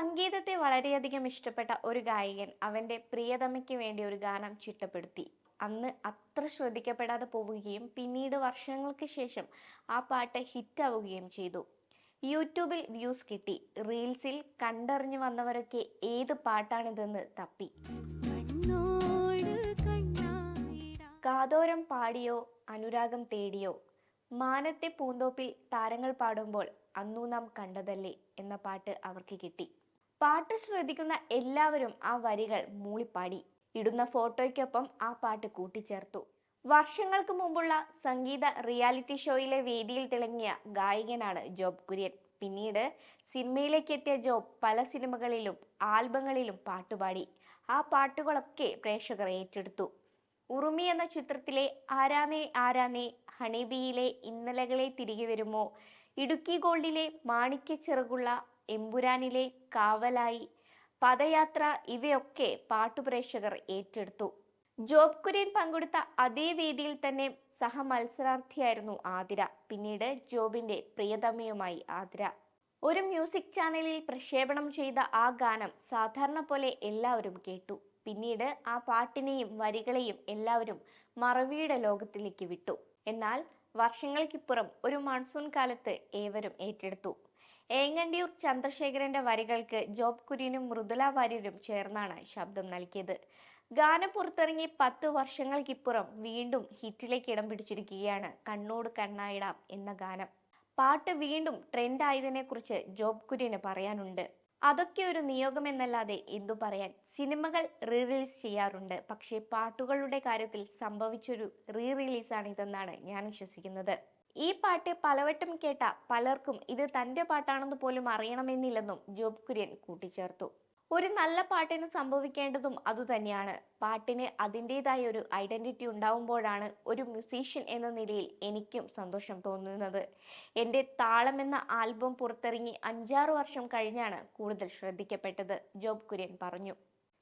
സംഗീതത്തെ വളരെയധികം ഇഷ്ടപ്പെട്ട ഒരു ഗായകൻ അവന്റെ പ്രിയതമയ്ക്ക് വേണ്ടി ഒരു ഗാനം ചിട്ടപ്പെടുത്തി. അന്ന് അത്ര ശ്രദ്ധിക്കപ്പെടാതെ പോവുകയും പിന്നീട് വർഷങ്ങൾക്ക് ശേഷം ആ പാട്ട് ഹിറ്റാവുകയും ചെയ്തു. യൂട്യൂബിൽ വ്യൂസ് കിട്ടി. റീൽസിൽ കണ്ടറിഞ്ഞു വന്നവരൊക്കെ ഏത് പാട്ടാണിതെന്ന് തപ്പി. കാതോരം പാടിയോ അനുരാഗം തേടിയോ? മാനത്തെ പൂന്തോപ്പിൽ താരങ്ങൾ പാടുമ്പോൾ അന്നു നാം കണ്ടതല്ലേ എന്ന പാട്ട് അവർക്ക് കിട്ടി. പാട്ട് ശ്രദ്ധിക്കുന്ന എല്ലാവരും ആ വരികൾ മൂളിപ്പാടി. ഇടുന്ന ഫോട്ടോയ്ക്കൊപ്പം ആ പാട്ട് കൂട്ടിച്ചേർത്തു. വർഷങ്ങൾക്ക് മുമ്പുള്ള സംഗീത റിയാലിറ്റി ഷോയിലെ വേദിയിൽ തിളങ്ങിയ ഗായകനാണ് ജോബ് കുര്യൻ. പിന്നീട് സിനിമയിലേക്ക് എത്തിയ ജോബ് പല സിനിമകളിലും ആൽബങ്ങളിലും പാട്ടുപാടി. ആ പാട്ടുകളൊക്കെ പ്രേക്ഷകർ ഏറ്റെടുത്തു. ഉറുമി എന്ന ചിത്രത്തിലെ ആരാനേ ആരാനേ ഹണിബിയിലെ ഇന്നലകളെ തിരികെ വരുമോ ഇടുക്കി ഗോൾഡിലെ മാണിക്യ ചെറുകുള്ള എമ്പുരാനിലെ കാവലായി. പദയാത്ര ഇവയൊക്കെ പാട്ടുപ്രേക്ഷകർ ഏറ്റെടുത്തു. ജോബ് കുര്യൻ പങ്കെടുത്ത അതേ വേദിയിൽ തന്നെ സഹമത്സരാർത്ഥിയായിരുന്നു ആതിര. പിന്നീട് ജോബിന്റെ പ്രിയതമയുമായി ആതിര. ഒരു മ്യൂസിക് ചാനലിൽ പ്രക്ഷേപണം ചെയ്ത ആ ഗാനം സാധാരണ പോലെ എല്ലാവരും കേട്ടു. പിന്നീട് ആ പാട്ടിനെയും വരികളെയും എല്ലാവരും മറവിയുടെ ലോകത്തിലേക്ക് വിട്ടു. എന്നാൽ വർഷങ്ങൾക്കിപ്പുറം ഒരു മൺസൂൺ കാലത്ത് ഏവരും ഏറ്റെടുത്തു. ഏങ്ങണ്ടിയൂർ ചന്ദ്രശേഖരന്റെ വരികൾക്ക് ജോബ് കുര്യനും മൃദുല വാര്യരും ചേർന്നാണ് ശബ്ദം നൽകിയത്. ഗാനം പുറത്തിറങ്ങി പത്ത് വർഷങ്ങൾക്കിപ്പുറം വീണ്ടും ഹിറ്റിലേക്ക് ഇടം പിടിച്ചിരിക്കുകയാണ് കണ്ണോട് കണ്ണായിടാം എന്ന ഗാനം. പാട്ട് വീണ്ടും ട്രെൻഡ് ആയതിനെ കുറിച്ച് ജോബ് കുര്യന് പറയാനുണ്ട്. അതൊക്കെ ഒരു നിയോഗം എന്നല്ലാതെ എന്തു പറയാൻ സിനിമകൾ റീ റിലീസ് ചെയ്യാറുണ്ട്. പക്ഷേ പാട്ടുകളുടെ കാര്യത്തിൽ സംഭവിച്ചൊരു റീ റിലീസാണ് ഇതെന്നാണ് ഞാൻ വിശ്വസിക്കുന്നത്. ഈ പാട്ട് പലവട്ടം കേട്ട പലർക്കും ഇത് തന്റെ പാട്ടാണെന്ന് പോലും അറിയണമെന്നില്ലെന്നും ജോബ് കുര്യൻ കൂട്ടിച്ചേർത്തു. ഒരു നല്ല പാട്ടിന് സംഭവിക്കേണ്ടതും അതുതന്നെയാണ് പാട്ടിന് അതിന്റെതായ ഒരു ഐഡന്റിറ്റി ഉണ്ടാവുമ്പോഴാണ് ഒരു മ്യൂസീഷ്യൻ എന്ന നിലയിൽ എനിക്കും സന്തോഷം തോന്നുന്നത്. എന്റെ താളം എന്ന ആൽബം പുറത്തിറങ്ങി അഞ്ചാറ് വർഷം കഴിഞ്ഞാണ് കൂടുതൽ ശ്രദ്ധിക്കപ്പെട്ടത് ജോബ് കുര്യൻ പറഞ്ഞു.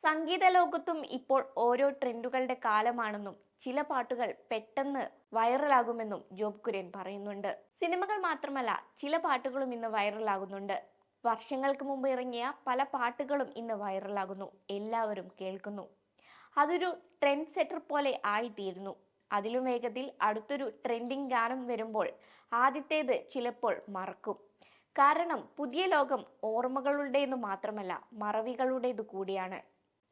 സംഗീത ലോകത്തും ഇപ്പോൾ ഓരോ ട്രെൻഡുകളുടെ കാലമാണെന്നും ചില പാട്ടുകൾ പെട്ടെന്ന് വൈറലാകുമെന്നും ജോബ് കുര്യൻ പറയുന്നുണ്ട്. സിനിമകൾ മാത്രമല്ല ചില പാട്ടുകളും ഇന്ന് വൈറലാകുന്നുണ്ട്. വർഷങ്ങൾക്ക് മുമ്പ് ഇറങ്ങിയ പല പാട്ടുകളും ഇന്ന് വൈറലാകുന്നു. എല്ലാവരും കേൾക്കുന്നു. അതൊരു ട്രെൻഡ് സെറ്റർ പോലെ ആയിത്തീരുന്നു. അതിലും വേഗത്തിൽ അടുത്തൊരു ട്രെൻഡിങ് ഗാനം വരുമ്പോൾ ആദ്യത്തേത് ചിലപ്പോൾ മറക്കും. കാരണം പുതിയ ലോകം ഓർമ്മകളുടേതു മാത്രമല്ല മറവികളുടേതു കൂടിയാണ്.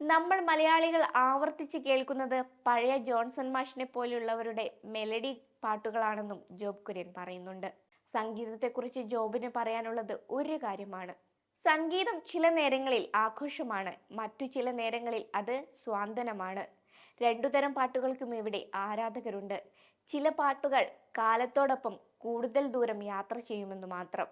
നമ്മൾ മലയാളികൾ ആവർത്തിച്ച് കേൾക്കുന്നത് പഴയ ജോൺസൺ മാഷിനെ പോലെയുള്ളവരുടെ മെലഡി പാട്ടുകളാണെന്നും ജോബ് കുര്യൻ പറയുന്നുണ്ട്. സംഗീതത്തെക്കുറിച്ച് ജോബിന് പറയാനുള്ളത് ഒരു കാര്യമാണ്. സംഗീതം ചില നേരങ്ങളിൽ ആഘോഷമാണ് മറ്റു ചില നേരങ്ങളിൽ അത് സ്വാന്തനമാണ്. രണ്ടുതരം പാട്ടുകൾക്കും ഇവിടെ ആരാധകരുണ്ട്. ചില പാട്ടുകൾ കാലത്തോടൊപ്പം കൂടുതൽ ദൂരം യാത്ര ചെയ്യുമെന്ന് മാത്രം.